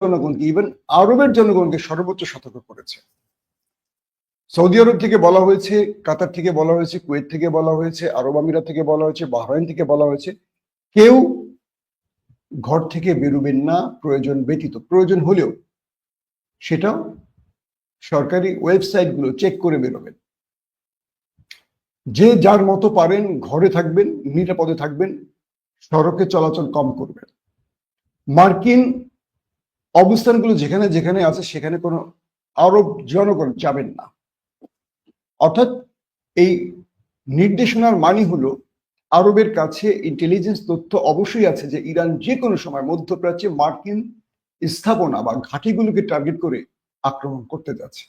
জনগণকে ইভেন আরবের জনগণকে সর্বোচ্চ সতর্ক করেছে। সৌদি আরব থেকে বলা হয়েছে, কাতার থেকে বলা হয়েছে, কুয়েত থেকে বলা হয়েছে, আরব আমিরাত থেকে বলা হয়েছে, বাহরাইন থেকে বলা হয়েছে। কেউ ঘর থেকে বেরোবেন না, প্রয়োজন ব্যতীত। প্রয়োজন হলেও সেটা সরকারি ওয়েবসাইটগুলো চেক করে বেরোবেন। যে যার মতো পারেন ঘরে থাকবেন, নিরাপদে থাকবেন, সড়কে চলাচল কম করবেন। মার্কিন অবস্থানগুলো যেখানে যেখানে আছে, সেখানে কোনো আরব জনগণ যাবেন না। অর্থাৎ এই নির্দেশনার মানে হলো, আরবের কাছে ইন্টেলিজেন্স তথ্য অবশ্যই আছে যে, ইরান যে কোনো সময় মধ্যপ্রাচ্যে মার্কিন স্থাপনা বা ঘাঁটিগুলোকে টার্গেট করে আক্রমণ করতে যাচ্ছে।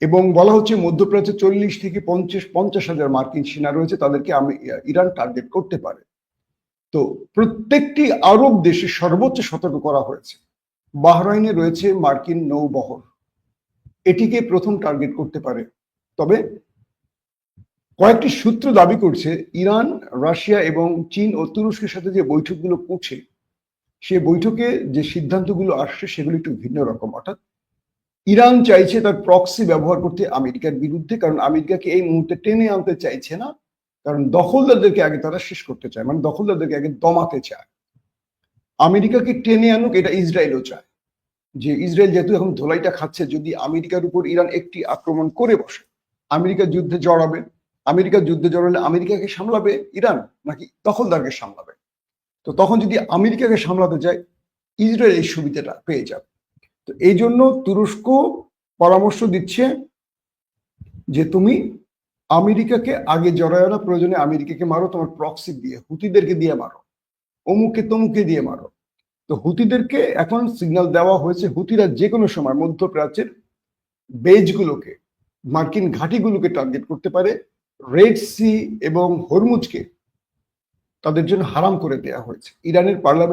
এবং বলা হচ্ছে, মধ্যপ্রাচ্যে চল্লিশ থেকে পঞ্চাশ পঞ্চাশ হাজার মার্কিন সেনা রয়েছে, তাদেরকে আমি, ইরান টার্গেট করতে পারে। তো প্রত্যেকটি আরব দেশে সর্বোচ্চ সতর্ক করা হয়েছে। বাহরাইনে রয়েছে মার্কিন নৌবহর। এটিকে প্রথম টার্গেট করতে পারে। তবে কয়েকটি সূত্র দাবি করছে, ইরান, রাশিয়া এবং চীন ও তুরস্কের সাথে যে বৈঠকগুলো করছে, সে বৈঠকে যে সিদ্ধান্তগুলো আসছে সেগুলো একটু ভিন্ন রকম। অর্থাৎ ইরান চাইছে তার প্রক্সি ব্যবহার করতে আমেরিকার বিরুদ্ধে, কারণ আমেরিকাকে এই মুহূর্তে টেনে আনতে চাইছে না? কারণ দখলদারদেরকে আগে তারা শেষ করতে চায় মানে দখলদারদেরকে আগে দমাতে চায়। আমেরিকাকে টেনে আনুক, এটা ইসরায়েলও চায়। যে ইসরায়েল যেহেতু এখন ধোলাইটা খাচ্ছে, যদি আমেরিকার উপর ইরান একটি আক্রমণ করে বসে আমেরিকা যুদ্ধে জড়াবে আমেরিকা যুদ্ধে জড়ালে আমেরিকাকে সামলাবে ইরান, নাকি দখলদারকে সামলাবে? তো তখন যদি আমেরিকাকে সামলাতে যায় ইসরায়েল এই সুবিধাটা পেয়ে যাবে। তো এই জন্য তুরস্ক পরামর্শ দিচ্ছে যে তুমি আমেরিকাকে আগে জড়ায় না, প্রয়োজনে আমেরিকাকে মারো, তোমার প্রক্সি দিয়ে, হুতিদেরকে দিয়ে মারো। অমুকে তমুকে দিয়ে মারো। তো হুতিদেরকে এখন সিগন্যাল দেওয়া হয়েছে, হুতিরা যে কোনো সময় মধ্যপ্রাচ্যের বেজগুলোকে মার্কিন ঘাঁটিগুলোকে টার্গেট করতে পারে রেড সি এবং হরমুজকে তাদের জন্য হারাম করে দেওয়া হয়েছে। ইরানের পার্লামেন্ট